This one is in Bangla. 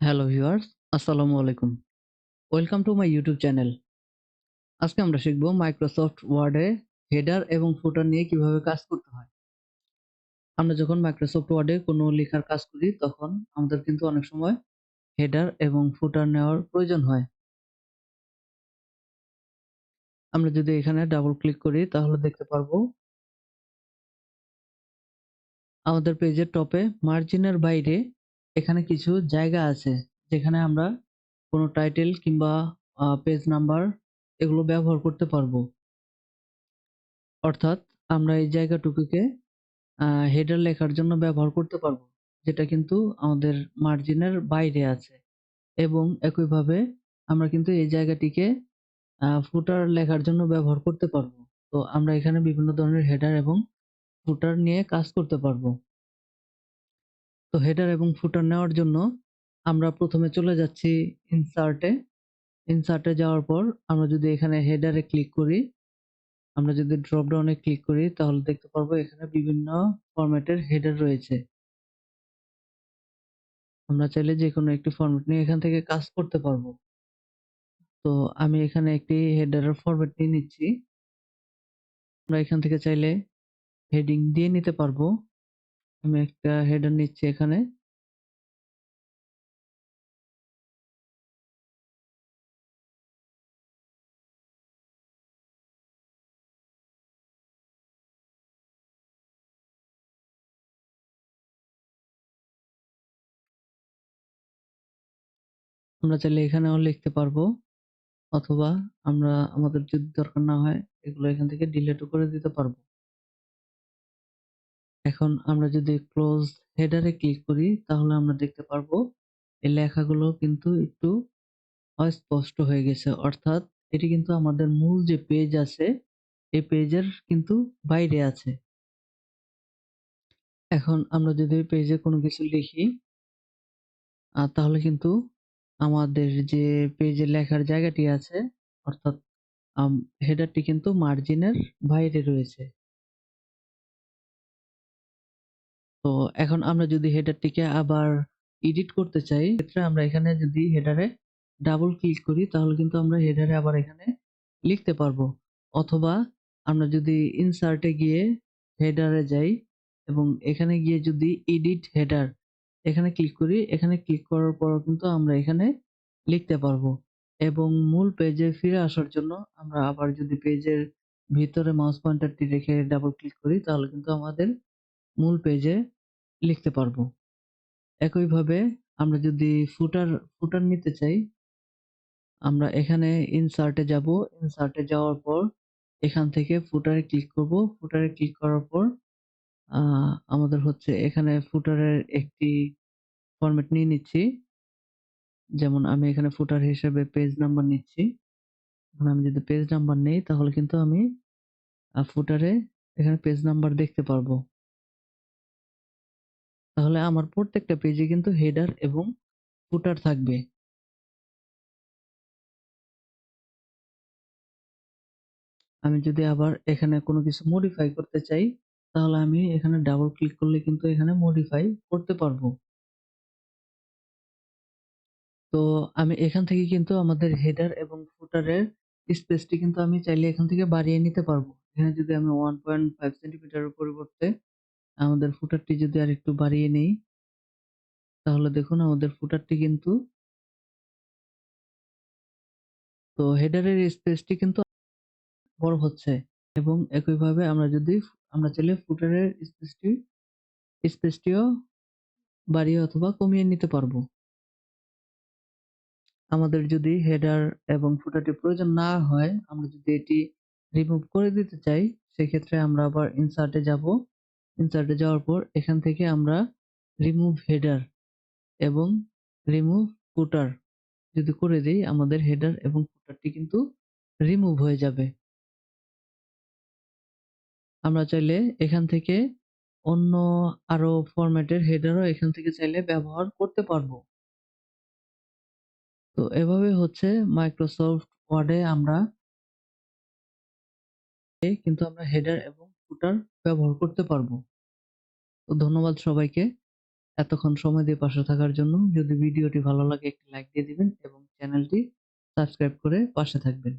হ্যালো ভিউয়ার্স আসসালামু আলাইকুম welcome to my YouTube channel আজকে আমরা শিখব মাইক্রোসফট ওয়ার্ডে হেডার এবং ফুটার নিয়ে কীভাবে কাজ করতে হয়। আমরা যখন মাইক্রোসফট ওয়ার্ডে কোনো লেখার কাজ করি, তখন আমাদের কিন্তু অনেক সময় হেডার এবং ফুটার নেওয়ার প্রয়োজন হয়। আমরা যদি এখানে ডাবল ক্লিক করি, তাহলে দেখতে পারব আমাদের পেজের টপে মার্জিনের বাইরে এখানে কিছু জায়গা আছে যেখানে আমরা কোনো টাইটেল কিংবা পেজ নাম্বার এগুলো ব্যবহার করতে পারব। অর্থাৎ আমরা এই জায়গাটুকুকে হেডার লেখার জন্য ব্যবহার করতে পারব, যেটা কিন্তু আমাদের মার্জিনের বাইরে আছে। এবং একইভাবে আমরা কিন্তু এই জায়গাটিকে ফুটার লেখার জন্য ব্যবহার করতে পারব। তো আমরা এখানে বিভিন্ন ধরনের হেডার এবং ফুটার নিয়ে কাজ করতে পারব। তো হেডার এবং ফুটার নেওয়ার জন্য আমরা প্রথমে চলে যাচ্ছি ইনসার্টে ইনসার্টে যাওয়ার পর আমরা যদি এখানে হেডারে ক্লিক করি, আমরা যদি ড্রপ ডাউনে ক্লিক করি, তাহলে দেখতে পারব এখানে বিভিন্ন ফরম্যাটের হেডার রয়েছে। আমরা চাইলে যে কোনো একটি ফরম্যাট নিয়ে এখান থেকে কাজ করতে পারব। তো আমি এখানে একটি হেডারের ফরম্যাট নিয়ে নিচ্ছি। আমরা এখান থেকে চাইলে হেডিং দিয়ে নিতে পারব। আমি একটা হেডার নিচ্ছি এখানে। আমরা চাইলে এখানেও লিখতে পারব, অথবা আমরা আমাদের যদি দরকার না হয় এগুলো এখান থেকে ডিলিটও করে দিতে পারব। এখন আমরা যদি ক্লোজ হেডারে ক্লিক করি, তাহলে আমরা দেখতে পারব এই লেখাগুলো কিন্তু একটু অস্পষ্ট হয়ে গেছে। অর্থাৎ এটি কিন্তু আমাদের মূল যে পেজ আছে, এই পেজের কিন্তু বাইরে আছে। এখন আমরা যদি পেজে কোনো কিছু লিখি তাহলে কিন্তু আমাদের যে পেজে লেখার জায়গাটি আছে, অর্থাৎ হেডারটি কিন্তু মার্জিনের বাইরে রয়েছে। তো এখন আমরা যদি হেডারটিকে আবার এডিট করতে চাই ক্ষেত্রে আমরা এখানে যদি হেডারে ডাবল ক্লিক করি, তাহলে কিন্তু আমরা হেডারে আবার এখানে লিখতে পারব। অথবা আমরা যদি ইনসার্টে গিয়ে হেডারে যাই এবং এখানে গিয়ে যদি এডিট হেডার এখানে ক্লিক করি, এখানে ক্লিক করার পর কিন্তু আমরা এখানে লিখতে পারব। এবং মূল পেজে ফিরে আসার জন্য আমরা আবার যদি পেজের ভিতরে মাউস পয়েন্টারটি রেখে ডাবল ক্লিক করি, তাহলে কিন্তু আমাদের মূল পেজে লিখতে পারব। একইভাবে আমরা যদি ফুটার ফুটার নিতে চাই, আমরা এখানে ইনসার্টে যাব। ইনসার্টে যাওয়ার পর এখান থেকে ফুটারে ক্লিক করব। ফুটারে ক্লিক করার পর আমাদের হচ্ছে এখানে ফুটারের একটি ফরম্যাট নিয়ে নিচ্ছি। যেমন আমি এখানে ফুটার হিসেবে পেজ নাম্বার নিচ্ছি। এখন আমি যদি পেজ নাম্বার নেই, তাহলে কিন্তু আমি ফুটারে এখানে পেজ নাম্বার দেখতে পারব। তাহলে আমার প্রত্যেকটা পেজে কিন্তু হেডার এবং ফুটার থাকবে। আমি যদি আবার এখানে কোনো কিছু মডিফাই করতে চাই, তাহলে আমি এখানে ডাবল ক্লিক করলে কিন্তু এখানে মডিফাই করতে পারব। তো আমি এখান থেকে কিন্তু আমাদের হেডার এবং ফুটারের স্পেসটি কিন্তু আমি চাইলে এখান থেকে বাড়িয়ে নিতে পারব। এখানে যদি আমি ওয়ান পয়েন্ট ফাইভ সেন্টিমিটারের পরিবর্তে আমাদের ফুটারটি যদি আর একটু বাড়িয়ে নেই, তাহলে দেখুন আমাদের ফুটারটি কিন্তু তো হেডারের স্পেসটি কিন্তু বড় হচ্ছে এবং একইভাবে আমরা যদি আমরা চাইলে ফুটারের স্পেসটি, স্পেসটিও বাড়িয়ে অথবা কমিয়ে নিতে পারব। আমাদের যদি হেডার এবং ফুটারটি প্রয়োজন না হয়, আমরা যদি এটি রিমুভ করে দিতে চাই, সেক্ষেত্রে আমরা আবার ইনসার্টে যাব। ইনসার্টে যাওয়ার পর এখান থেকে আমরা রিমুভ হেডার এবং রিমুভ ফুটার যদি করে দিই, আমাদের হেডার এবং ফুটারটি কিন্তু রিমুভ হয়ে যাবে। আমরা চাইলে এখান থেকে অন্য আরও ফরম্যাটের হেডারও এখান থেকে চাইলে ব্যবহার করতে পারব। তো এভাবে হচ্ছে মাইক্রোসফট ওয়ার্ডে আমরা কিন্তু আমরা হেডার এবং ফুটার ব্যবহার করতে পারব তো ধন্যবাদ সবাইকে এতক্ষণ সময় দিয়ে পাশে থাকার জন্য। যদি ভিডিওটি ভালো লাগে, একটি লাইক দিয়ে দিবেন এবং চ্যানেলটি সাবস্ক্রাইব করে পাশে থাকবেন।